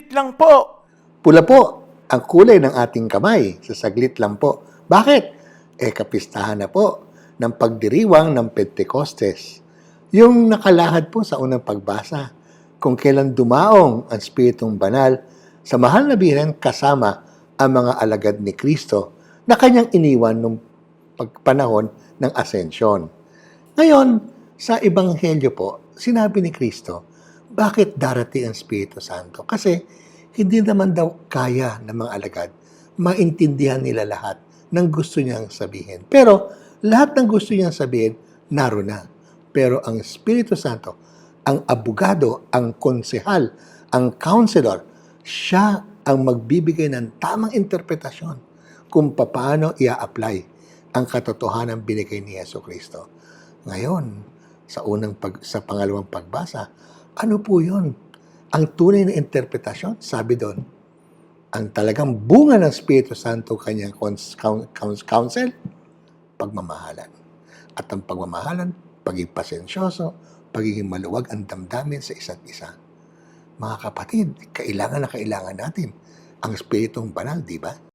saglit lang po. Pula po ang kulay ng ating kamay sa saglit lang po. Bakit? Eh kapistahan na po ng pagdiriwang ng Pentecostes. Yung nakalahad po sa unang pagbasa kung kailan dumaong ang Spiritong Banal sa mahal na biren kasama ang mga alagad ni Kristo na kanyang iniwan nung pagpanahon ng asensyon. Ngayon, sa Ebanghelyo po, sinabi ni Kristo, bakit darating ang Espiritu Santo? Kasi hindi naman daw kaya ng mga alagad maintindihan nila lahat ng gusto niyang sabihin. Pero lahat ng gusto niyang sabihin, naroon na. Pero ang Espiritu Santo, ang abogado, ang konsehal, ang counselor, siya ang magbibigay ng tamang interpretasyon kung paano ia-apply ang katotohanan binigay ni Yeso Kristo. Ngayon, sa unang pag, sa pangalawang pagbasa, ano po 'yon? Ang tunay na interpretasyon, sabi doon, ang talagang bunga ng Espiritu Santo kanyang counsel, pagmamahalan. At ang pagmamahalan, pagiging pasensyoso, pagiging maluwag ang damdamin sa isa't isa. Mga kapatid, kailangan na kailangan natin ang Espiritong Banal, di ba?